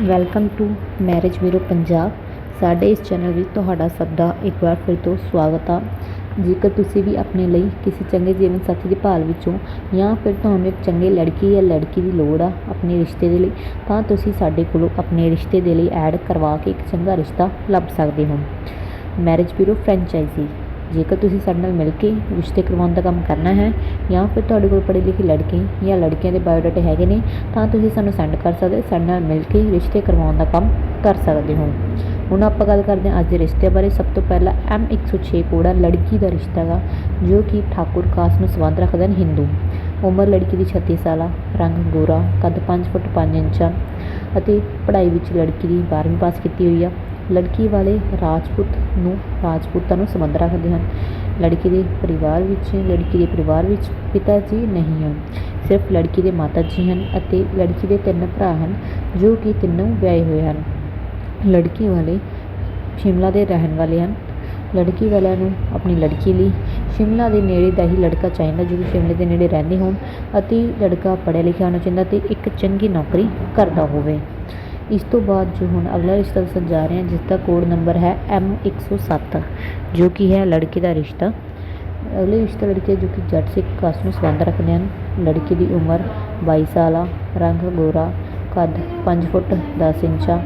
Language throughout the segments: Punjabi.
Welcome to marriage bureau Punjab ਸਾਡੇ ਇਸ ਚੈਨਲ ਵਿੱਚ ਤੁਹਾਡਾ ਸਭ ਦਾ ਇੱਕ ਵਾਰ ਫਿਰ ਤੋਂ ਸਵਾਗਤ ਆ। ਜੇਕਰ ਤੁਸੀਂ ਵੀ ਆਪਣੇ ਲਈ ਕਿਸੇ ਚੰਗੇ ਜੀਵਨ ਸਾਥੀ ਦੀ ਭਾਲ ਵਿੱਚੋਂ ਜਾਂ ਫਿਰ ਤੁਹਾਨੂੰ ਇੱਕ ਚੰਗੇ ਲੜਕੀ ਜਾਂ ਲੜਕੀ ਦੀ ਲੋੜ ਆ ਆਪਣੇ ਰਿਸ਼ਤੇ ਦੇ ਲਈ, ਤਾਂ ਤੁਸੀਂ ਸਾਡੇ ਕੋਲੋਂ ਆਪਣੇ ਰਿਸ਼ਤੇ ਦੇ ਲਈ ਐਡ ਕਰਵਾ ਕੇ ਇੱਕ ਚੰਗਾ ਰਿਸ਼ਤਾ ਲੱਭ ਸਕਦੇ ਹੋ। ਮੈਰਿਜ ਬਿਊਰੋ ਫਰੈਂਚਾਈਜ਼ੀ ਜੇਕਰ ਤੁਸੀਂ ਸਾਡੇ ਨਾਲ ਮਿਲ ਕੇ ਰਿਸ਼ਤੇ ਕਰਵਾਉਣ ਦਾ ਕੰਮ ਕਰਨਾ ਹੈ ਜਾਂ ਫਿਰ ਤੁਹਾਡੇ ਕੋਲ ਪੜ੍ਹੇ ਲਿਖੇ ਲੜਕੇ ਜਾਂ ਲੜਕੀਆਂ ਦੇ ਬਾਇਓਡਾਟੇ ਹੈਗੇ ਨੇ, ਤਾਂ ਤੁਸੀਂ ਸਾਨੂੰ ਸੈਂਡ ਕਰ ਸਕਦੇ ਸਾਡੇ ਨਾਲ ਮਿਲ ਕੇ ਰਿਸ਼ਤੇ ਕਰਵਾਉਣ ਦਾ ਕੰਮ ਕਰ ਸਕਦੇ ਹੋ। ਹੁਣ ਆਪਾਂ ਗੱਲ ਕਰਦੇ ਹਾਂ ਅੱਜ ਦੇ ਰਿਸ਼ਤੇ ਬਾਰੇ। ਸਭ ਤੋਂ ਪਹਿਲਾਂ ਐਮ 106 ਕੋੜਾ ਲੜਕੀ ਦਾ ਰਿਸ਼ਤਾ ਗਾ ਜੋ ਕਿ ਠਾਕੁਰ ਕਾਸਟ ਨੂੰ ਸੰਬੰਧ ਰੱਖਦੇ ਨੇ ਹਿੰਦੂ। ਉਮਰ ਲੜਕੀ ਦੀ 36 ਸਾਲਾ ਰੰਗ ਗੋਰਾ, ਕੱਦ 5 ਫੁੱਟ 5 ਇੰਚਾਂ ਅਤੇ ਪੜ੍ਹਾਈ ਵਿੱਚ ਲੜਕੀ ਦੀ 12ਵੀਂ ਪਾਸ ਕੀਤੀ ਹੋਈ ਆ। ਲੜਕੀ ਵਾਲੇ ਰਾਜਪੂਤ ਨੂੰ, ਰਾਜਪੂਤਾਂ ਨੂੰ ਸੰਬੰਧ ਰੱਖਦੇ ਹਨ। ਲੜਕੀ ਦੇ ਪਰਿਵਾਰ ਵਿੱਚ, ਲੜਕੀ ਦੇ ਪਰਿਵਾਰ ਵਿੱਚ ਪਿਤਾ ਜੀ ਨਹੀਂ ਹਨ। ਸਿਰਫ ਲੜਕੀ ਦੇ ਮਾਤਾ ਜੀ ਹਨ ਅਤੇ ਲੜਕੀ ਦੇ ਤਿੰਨ ਭਰਾ ਹਨ, ਜੋ ਕਿ ਤਿੰਨੋਂ ਵਿਆਹੇ ਹੋਏ ਹਨ। ਲੜਕੀ ਵਾਲੇ ਸ਼ਿਮਲਾ ਦੇ ਰਹਿਣ ਵਾਲੇ ਹਨ। ਲੜਕੀ ਵਾਲਿਆਂ ਨੂੰ ਆਪਣੀ ਲੜਕੀ ਲਈ ਸ਼ਿਮਲਾ ਦੇ ਨੇੜੇ ਦਾ ਹੀ ਲੜਕਾ ਚਾਹੀਦਾ, ਜੋ ਕਿ ਸ਼ਿਮਲੇ ਦੇ ਨੇੜੇ ਰਹਿੰਦੇ ਹੋਣ ਅਤੇ ਲੜਕਾ ਪੜ੍ਹਿਆ ਲਿਖਿਆ ਹੋਣਾ ਚਾਹੀਦਾ ਅਤੇ ਇੱਕ ਚੰਗੀ ਨੌਕਰੀ ਕਰਦਾ ਹੋਵੇ। ਇਸ ਤੋਂ ਬਾਅਦ ਜੋ ਹੁਣ ਅਗਲਾ ਰਿਸ਼ਤਾ ਦੱਸਣ ਜਾ ਰਹੇ ਹਾਂ, ਜਿਸ ਦਾ ਕੋਡ ਨੰਬਰ ਹੈ ਐਮ 107 ਜੋ ਕਿ ਹੈ ਲੜਕੇ ਦਾ ਰਿਸ਼ਤਾ। ਅਗਲੇ ਰਿਸ਼ਤਾ ਲੜਕੇ ਜੋ ਕਿ ਜੱਟ ਸਿੱਖ ਕਾਸਟ ਨੂੰ ਸੰਬੰਧ ਰੱਖਦੇ ਹਨ। ਲੜਕੀ ਦੀ ਉਮਰ ਬਾਈ ਸਾਲ ਆ, ਰੰਗ ਗੋਰਾ, ਕੱਦ 5 ਫੁੱਟ 10 ਇੰਚਾ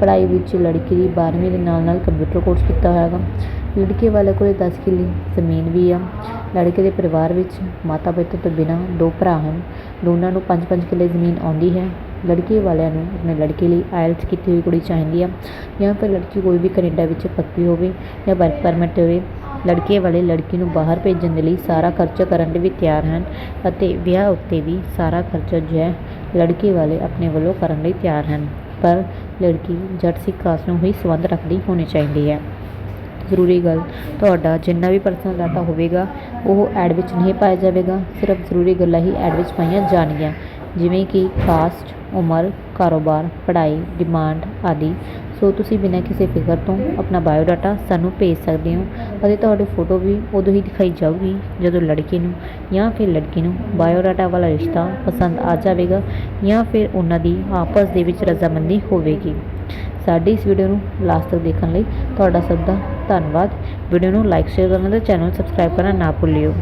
ਪੜ੍ਹਾਈ ਵਿੱਚ ਲੜਕੀ ਦੀ 12ਵੀਂ ਦੇ ਨਾਲ ਨਾਲ ਕੰਪਿਊਟਰ ਕੋਰਸ ਕੀਤਾ ਹੋਇਆ ਹੈਗਾ। ਲੜਕੇ ਵਾਲੇ ਕੋਲ 10 ਕਿੱਲੇ ਜ਼ਮੀਨ ਵੀ ਆ। ਲੜਕੇ ਦੇ ਪਰਿਵਾਰ ਵਿੱਚ ਮਾਤਾ ਪਿਤਾ ਤੋਂ ਬਿਨਾਂ ਦੋ ਭਰਾ ਹਨ। ਦੋਨਾਂ ਨੂੰ 5-5 ਕਿੱਲੇ ਜ਼ਮੀਨ ਆਉਂਦੀ ਹੈ। ਲੜਕੇ ਵਾਲਿਆਂ ਨੂੰ ਆਪਣੇ ਲੜਕੇ ਲਈ ਆਇਲਸ ਕੀਤੀ ਹੋਈ ਕੁੜੀ ਚਾਹੀਦੀ ਆ ਜਾਂ ਫਿਰ ਲੜਕੀ ਕੋਈ ਵੀ ਕੈਨੇਡਾ ਵਿੱਚ ਪੱਕੀ ਹੋਵੇ ਜਾਂ ਵਰਕ ਪਰਮਿਟ ਹੋਵੇ, ਲੜਕੇ ਵਾਲੇ ਲੜਕੀ ਨੂੰ ਬਾਹਰ ਭੇਜਣ ਦੇ ਲਈ ਸਾਰਾ ਖਰਚਾ ਕਰਨ ਲਈ ਵੀ ਤਿਆਰ ਹਨ ਅਤੇ ਵਿਆਹ ਉੱਤੇ ਵੀ ਸਾਰਾ ਖਰਚਾ ਜੋ ਹੈ ਲੜਕੇ ਵਾਲੇ ਆਪਣੇ ਵੱਲੋਂ ਕਰਨ ਲਈ ਤਿਆਰ ਹਨ, ਪਰ ਲੜਕੀ ਜੱਟ ਸਿੱਖ ਕਾਸਟ ਨੂੰ ਹੀ ਸੰਬੰਧ ਰੱਖਦੀ ਹੋਣੀ ਚਾਹੀਦੀ ਹੈ। ਜ਼ਰੂਰੀ ਗੱਲ, ਤੁਹਾਡਾ ਜਿੰਨਾ ਵੀ ਪਰਸਨਲ ਡਾਟਾ ਹੋਵੇਗਾ, ਉਹ ਐਡ ਵਿੱਚ ਨਹੀਂ ਪਾਇਆ ਜਾਵੇਗਾ, ਸਿਰਫ ਜ਼ਰੂਰੀ ਗੱਲਾਂ ਹੀ ਐਡ ਵਿੱਚ ਪਾਈਆਂ ਜਾਣਗੀਆਂ। ਜਿਵੇਂ ਕਿ ਕਾਸਟ, ਉਮਰ, ਕਾਰੋਬਾਰ, ਪੜ੍ਹਾਈ, ਡਿਮਾਂਡ ਆਦਿ। ਸੋ ਤੁਸੀਂ ਬਿਨਾਂ ਕਿਸੇ ਫਿਕਰ ਤੋਂ ਆਪਣਾ ਬਾਇਓਡਾਟਾ ਸਾਨੂੰ ਭੇਜ ਸਕਦੇ ਹੋ ਅਤੇ ਤੁਹਾਡੀ ਫੋਟੋ ਵੀ ਉਦੋਂ ਹੀ ਦਿਖਾਈ ਜਾਊਗੀ ਜਦੋਂ ਲੜਕੇ ਨੂੰ ਜਾਂ ਫਿਰ ਲੜਕੀ ਨੂੰ ਬਾਇਓਡਾਟਾ ਵਾਲਾ ਰਿਸ਼ਤਾ ਪਸੰਦ ਆ ਜਾਵੇਗਾ ਜਾਂ ਫਿਰ ਉਹਨਾਂ ਦੀ ਆਪਸ ਦੇ ਵਿੱਚ ਰਜ਼ਾਮੰਦੀ ਹੋਵੇਗੀ। ਸਾਡੀ ਇਸ ਵੀਡੀਓ ਨੂੰ ਲਾਸਟ ਤੱਕ ਦੇਖਣ ਲਈ ਤੁਹਾਡਾ ਸਭ ਦਾ ਧੰਨਵਾਦ। ਵੀਡੀਓ ਨੂੰ ਲਾਈਕ, ਸ਼ੇਅਰ ਕਰਨਾ ਤੇ ਚੈਨਲ ਸਬਸਕ੍ਰਾਈਬ ਕਰਨਾ ਨਾ ਭੁੱਲਿਓ।